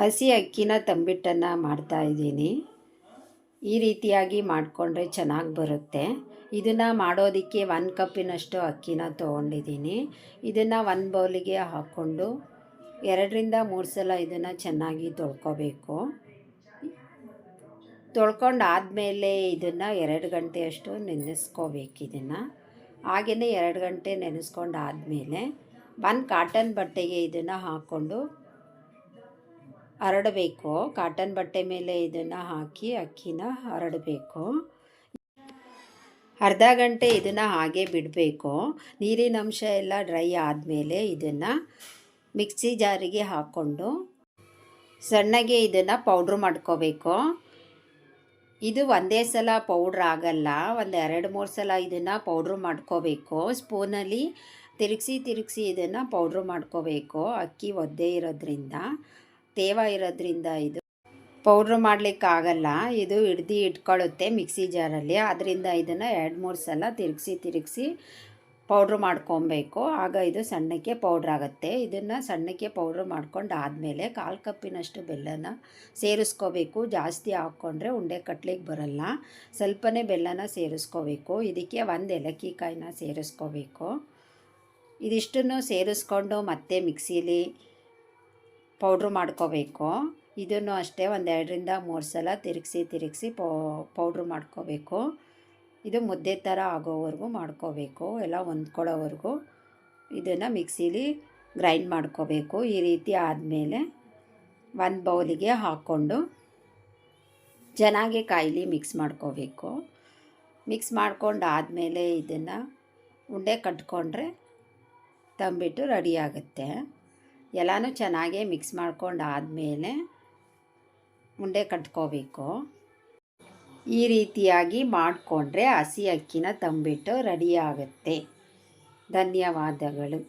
ಹಸಿ ಅಕ್ಕಿನ ತಂಬಿಟ್ಟನ್ನು ಮಾಡ್ತಾಯಿದ್ದೀನಿ ಈ ರೀತಿಯಾಗಿ ಮಾಡಿಕೊಂಡ್ರೆ ಚೆನ್ನಾಗಿ ಬರುತ್ತೆ. ಇದನ್ನು ಮಾಡೋದಕ್ಕೆ ಒಂದು ಕಪ್ಪಿನಷ್ಟು ಅಕ್ಕಿನ ತೊಗೊಂಡಿದ್ದೀನಿ. ಇದನ್ನು ಒಂದು ಬೌಲಿಗೆ ಹಾಕ್ಕೊಂಡು ಎರಡರಿಂದ ಮೂರು ಸಲ ಇದನ್ನು ಚೆನ್ನಾಗಿ ತೊಳ್ಕೊಬೇಕು. ತೊಳ್ಕೊಂಡು ಆದಮೇಲೆ ಇದನ್ನು ಎರಡು ಗಂಟೆಯಷ್ಟು ನೆನೆಸ್ಕೋಬೇಕು ಇದನ್ನು. ಹಾಗೆಯೇ ಎರಡು ಗಂಟೆ ನೆನೆಸ್ಕೊಂಡು ಆದಮೇಲೆ ಒಂದು ಕಾಟನ್ ಬಟ್ಟೆಗೆ ಇದನ್ನು ಹಾಕ್ಕೊಂಡು ಹರಡಬೇಕು. ಕಾಟನ್ ಬಟ್ಟೆ ಮೇಲೆ ಇದನ್ನು ಹಾಕಿ ಅಕ್ಕಿನ ಹರಡಬೇಕು. ಅರ್ಧ ಗಂಟೆ ಇದನ್ನು ಹಾಗೆ ಬಿಡಬೇಕು. ನೀರಿನ ಅಂಶ ಎಲ್ಲ ಡ್ರೈ ಆದಮೇಲೆ ಇದನ್ನು ಮಿಕ್ಸಿ ಜಾರಿಗೆ ಹಾಕ್ಕೊಂಡು ಸಣ್ಣಗೆ ಇದನ್ನು ಪೌಡ್ರ್ ಮಾಡ್ಕೋಬೇಕು. ಇದು ಒಂದೇ ಸಲ ಪೌಡ್ರ್ ಆಗಲ್ಲ. ಒಂದು ಎರಡು, ಮೂರು ಸಲ ಇದನ್ನು ಪೌಡ್ರ್ ಮಾಡ್ಕೋಬೇಕು. ಸ್ಪೂನಲ್ಲಿ ತಿರುಗಿಸಿ ತಿರುಗಿಸಿ ಇದನ್ನು ಪೌಡ್ರ್ ಮಾಡ್ಕೋಬೇಕು. ಅಕ್ಕಿ ಒದ್ದೆ ಇರೋದ್ರಿಂದ. ತೇವ ಇರೋದ್ರಿಂದ ಇದು ಪೌಡ್ರ್ ಮಾಡಲಿಕ್ಕಾಗಲ್ಲ. ಇದು ಹಿಡ್ದು ಇಟ್ಕೊಳ್ಳುತ್ತೆ ಮಿಕ್ಸಿ ಜಾರಲ್ಲಿ. ಅದರಿಂದ ಇದನ್ನು ಎರಡು, ಮೂರು ಸಲ ತಿರುಗಿಸಿ ತಿರುಗಿಸಿ ಪೌಡ್ರ್ ಮಾಡ್ಕೊಬೇಕು. ಆಗ ಇದು ಸಣ್ಣಕ್ಕೆ ಪೌಡ್ರ್ ಆಗುತ್ತೆ. ಇದನ್ನು ಸಣ್ಣಕ್ಕೆ ಪೌಡ್ರ್ ಮಾಡ್ಕೊಂಡು ಆದಮೇಲೆ ಕಾಲು ಕಪ್ಪಿನಷ್ಟು ಬೆಲ್ಲನ ಸೇರಿಸ್ಕೋಬೇಕು. ಜಾಸ್ತಿ ಹಾಕ್ಕೊಂಡ್ರೆ ಉಂಡೆ ಕಟ್ಲಿಕ್ಕೆ ಬರಲ್ಲ. ಸ್ವಲ್ಪನೇ ಬೆಲ್ಲನ ಸೇರಿಸ್ಕೋಬೇಕು. ಇದಕ್ಕೆ ಒಂದು ಏಲಕ್ಕಿ ಕಾಯಿನ ಸೇರಿಸ್ಕೋಬೇಕು. ಇದಿಷ್ಟನ್ನು ಸೇರಿಸ್ಕೊಂಡು ಮತ್ತೆ ಮಿಕ್ಸೀಲಿ ಪೌಡ್ರ್ ಮಾಡ್ಕೋಬೇಕು. ಇದನ್ನು ಅಷ್ಟೇ ಒಂದು ಎರಡರಿಂದ ಮೂರು ಸಲ ತಿರುಗಿಸಿ ತಿರುಗಿಸಿ ಪೌಡ್ರ್ ಮಾಡ್ಕೋಬೇಕು. ಇದು ಮುದ್ದೆ ಥರ ಆಗೋವರೆಗೂ ಮಾಡ್ಕೋಬೇಕು, ಎಲ್ಲ ಹೊಂದ್ಕೊಳ್ಳೋವರೆಗೂ. ಇದನ್ನು ಮಿಕ್ಸೀಲಿ ಗ್ರೈಂಡ್ ಮಾಡ್ಕೋಬೇಕು. ಈ ರೀತಿ ಆದಮೇಲೆ ಒಂದು ಬೌಲಿಗೆ ಹಾಕ್ಕೊಂಡು ಚೆನ್ನಾಗಿ ಕಾಯಿಲಿ ಮಿಕ್ಸ್ ಮಾಡ್ಕೋಬೇಕು. ಮಿಕ್ಸ್ ಮಾಡ್ಕೊಂಡು ಆದಮೇಲೆ ಇದನ್ನು ಉಂಡೆ ಕಟ್ಕೊಂಡ್ರೆ ತಂಬಿಟ್ಟು ರೆಡಿ ಆಗುತ್ತೆ. ಎಲ್ಲನೂ ಚೆನ್ನಾಗೇ ಮಿಕ್ಸ್ ಮಾಡ್ಕೊಂಡು ಆದಮೇಲೆ ಉಂಡೆ ಕಟ್ಕೋಬೇಕು. ಈ ರೀತಿಯಾಗಿ ಮಾಡಿಕೊಂಡ್ರೆ ಹಸಿ ಅಕ್ಕಿನ ತಂಬಿಟ್ಟು ರೆಡಿಯಾಗುತ್ತೆ ಧನ್ಯವಾದಗಳು.